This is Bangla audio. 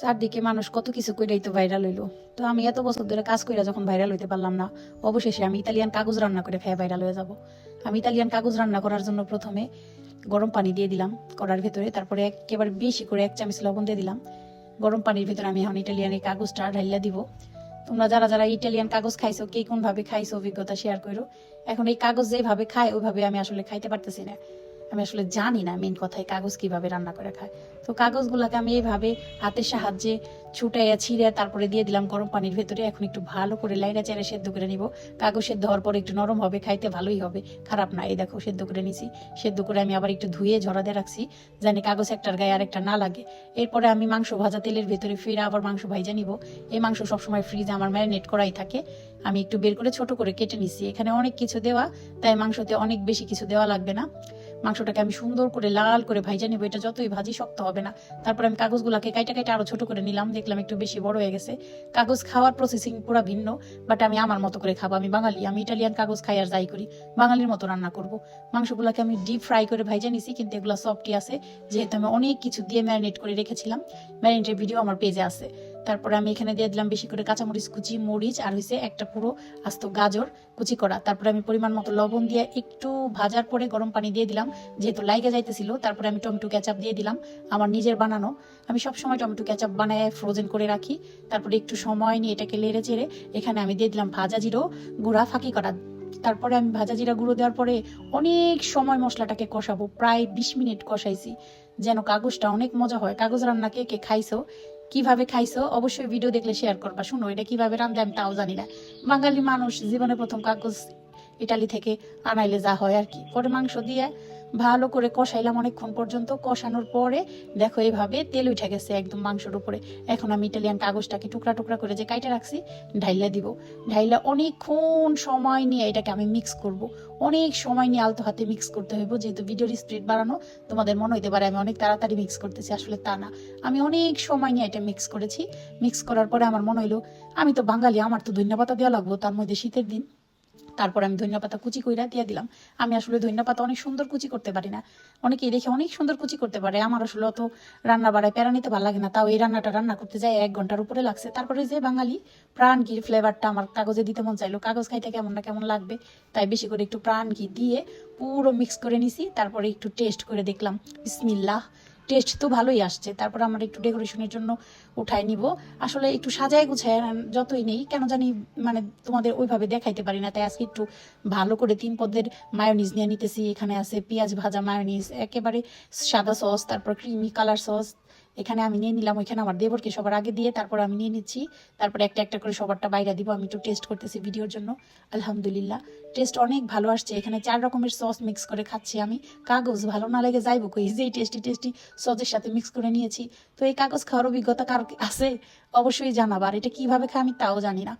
চারদিকে মানুষ কত কিছু কইরাই তো ভাইরাল হইল। তো আমি এত বছর ধরে কাজ কইরা যখন ভাইরাল হইতে পারলাম না, অবশেষে আমি ইতালিয়ান কাগজ রান্না করে খেয়ে ভাইরাল হয়ে যাব। আমি ইতালিয়ান কাগজ রান্না করার জন্য প্রথমে গরম পানি দিয়ে দিলাম কড়ার ভেতরে, তারপরে একেবারে বেশি করে এক চামচ লবণ দিয়ে দিলাম। গরম পানির ভেতরে আমি এখন ইটালিয়ান কাগজটা ঢাইলা দিব। তোমরা যারা যারা ইটালিয়ান কাগজ খাইছো, কে কোন ভাবে খাইছো, অভিজ্ঞতা শেয়ার করো এখন এই কাগজ যেভাবে খায়, ওইভাবে আমি আসলে খাইতে পারতেছি না। আমি আসলে জানি না মেন কথায় কাগজ কীভাবে রান্না করে খায়। তো কাগজগুলোকে আমি এইভাবে হাতের সাহায্যে ছুটাইয়া ছিঁড়ে তারপরে দিয়ে দিলাম গরম পানির ভেতরে। এখন একটু ভালো করে লাইরা চেড়ে সেদ্ধ করে নিব। কাগজ সেদ্ধ হওয়ার পরে একটু নরম হবে, খাইতে ভালোই হবে। খারাপ না, এই দেখো সেদ্ধ করে নিছি। সেদ্ধ করে আমি আবার একটু ধুয়ে ঝরা দিয়ে রাখছি, জানি কাগজ একটার গায়ে আর একটা না লাগে। এরপরে আমি মাংস ভাজা তেলের ভেতরে ফিরে আবার মাংস ভাইজা নিব। এই মাংস সবসময় ফ্রিজে আমার ম্যারিনেট করাই থাকে। আমি একটু বের করে ছোট করে কেটে নিছি। এখানে অনেক কিছু দেওয়া, তাই মাংসতে অনেক বেশি কিছু দেওয়া লাগবে না। মাংসটাকে আমি সুন্দর করে লাল করে ভাইজা নিব, এটা যতই ভাজি শক্ত হবে না। তারপর আমি কাগজগুলোকে কাইটা কাইটা আরও ছোট করে নিলাম, দেখলাম একটু বেশি বড় হয়ে গেছে। কাগজ খাওয়ার প্রসেসিং পুরো ভিন্ন বাট আমি আমার মতো করে খাব। আমি বাঙালি, আমি ইটালিয়ান কাগজ খাই আর যাই করি, বাঙালির মতো রান্না করব। মাংসগুলোকে আমি ডিপ ফ্রাই করে ভাইজা নিছি, কিন্তু এগুলো সফটই আছে। যেহেতু আমি অনেক কিছু দিয়ে ম্যারিনেট করে রেখেছিলাম ম্যারিনেটের ভিডিও আমার পেজে আছে। তারপরে আমি এখানে দিয়ে দিলাম বেশি করে কাঁচামরিচ, কুচি, মরিচ, আর হয়েছে একটা পুরো আস্ত গাজর, কুচি করা। তারপরে আমি পরিমাণ মতো লবণ দিয়ে একটু ভাজার পরে গরম পানি দিয়ে দিলাম। যেহেতু লাইগে যাইতেছিল, তারপরে আমি টমেটো ক্যাচাপ দিয়ে দিলাম আমার নিজের বানানো। আমি সব সময় টমেটো ক্যাচাপ বানায় ফ্রোজেন করে রাখি। তারপরে একটু সময় নিয়ে এটাকে লেড়ে চেড়ে এখানে আমি দিয়ে দিলাম ভাজা জিরো, গুঁড়া ফাঁকি করা। তারপরে আমি ভাজা জিরা গুঁড়ো দেওয়ার পরে অনেক সময় মশলাটাকে কষাবো, প্রায় বিশ মিনিট কষাইছি। যেন কাগজটা অনেক মজা হয়। কাগজ রান্না কে কে খাইছো কীভাবে খাইছো, অবশ্যই ভিডিও দেখলে শেয়ার করবা। শুনো, এটা কীভাবে রান্ধে আমি তাও জানি না। বাঙালি মানুষ জীবনে প্রথম কাগজ ইটালি থেকে আনাইলে যা হয় আর কি। পরে মাংস দিয়ে ভালো করে কষাইলাম অনেকক্ষণ পর্যন্ত। কষানোর পরে দেখো এইভাবে তেল উঠে গেছে একদম মাংসের উপরে। এখন আমি ইটালিয়ান কাগজটাকে টুকরা টুকরা করে যে কাইটে রাখছি, ঢাইলা দিব। ঢাইলা অনেকক্ষণ সময় নিয়ে এটাকে আমি মিক্স করব। অনেক সময় নিয়ে আলতো হাতে মিক্স করতে হইব, যেহেতু ভিডিওর স্পিড বাড়ানো, তোমাদের মনে হইতে পারে আমি অনেক তাড়াতাড়ি মিক্স করতেছি, আসলে তা না। আমি অনেক সময় নিয়ে এটা মিক্স করেছি। মিক্স করার পরে আমার মনে হইল, আমি তো বাঙালি, আমার তো ধন্যবাদ দেওয়া লাগবো, তার মধ্যে শীতের দিন। তারপর আমি ধনিয়া পাতা কুচি কইরা দিয়ে দিলাম। আমি আসলে ধনিয়া পাতা অনেক সুন্দর কুচি করতে পারি না। অনেকেই দেখে অনেক সুন্দর কুচি করতে পারে। আমার আসলে অত রান্না বাড়ায় প্যারা নিতে ভালো লাগে না। তাও এই রান্নাটা রান্না করতে যাই, এক ঘণ্টার উপরে লাগছে। তারপরে যে বাঙালি প্রাণ ঘির ফ্লেভারটা আমার কাগজে দিতে মন চাইলো। কাগজ খাইতে কেমন না কেমন লাগবে। তাই বেশি করে একটু প্রাণ ঘি দিয়ে পুরো মিক্স করে নিছি। তারপরে একটু টেস্ট করে দেখলাম। বিসমিল্লাহ। টেস্ট তো ভালোই আসছে। তারপর আমরা একটু ডেকোরেশনের জন্য উঠাই নিব। আসলে একটু সাজায় গুছায় যতই নেই, কেন জানি মানে তোমাদের ওইভাবে দেখাইতে পারি না। তাই আজকে একটু ভালো করে তিন পদের মায়োনিজ নিয়ে নিতেছি। এখানে আছে পেঁয়াজ ভাজা মায়োনিজ একেবারে সাদা সস তারপর ক্রিমি কালার সস এখানে আমি নিয়ে নিলাম, ওইখানে আমার দেবরকে সবার আগে দিয়ে তারপর আমি নিয়ে নিচ্ছি। তারপর একটা একটা করে সবারটা বাইরে দিব, আমি একটু টেস্ট করতেছি ভিডিওর জন্য। আলহামদুলিল্লাহ টেস্ট অনেক ভালো আসছে। এখানে চার রকমের সস মিক্স করে খাচ্ছি আমি। কাগজ ভালো না লেগে যাইব কই? যেই টেস্টি টেস্টি সসের সাথে মিক্স করে নিয়েছি। তো এই কাগজ খাওয়ার অভিজ্ঞতা কার আছে? অবশ্যই জানাবার এটা কীভাবে খাই আমি তাও জানি না।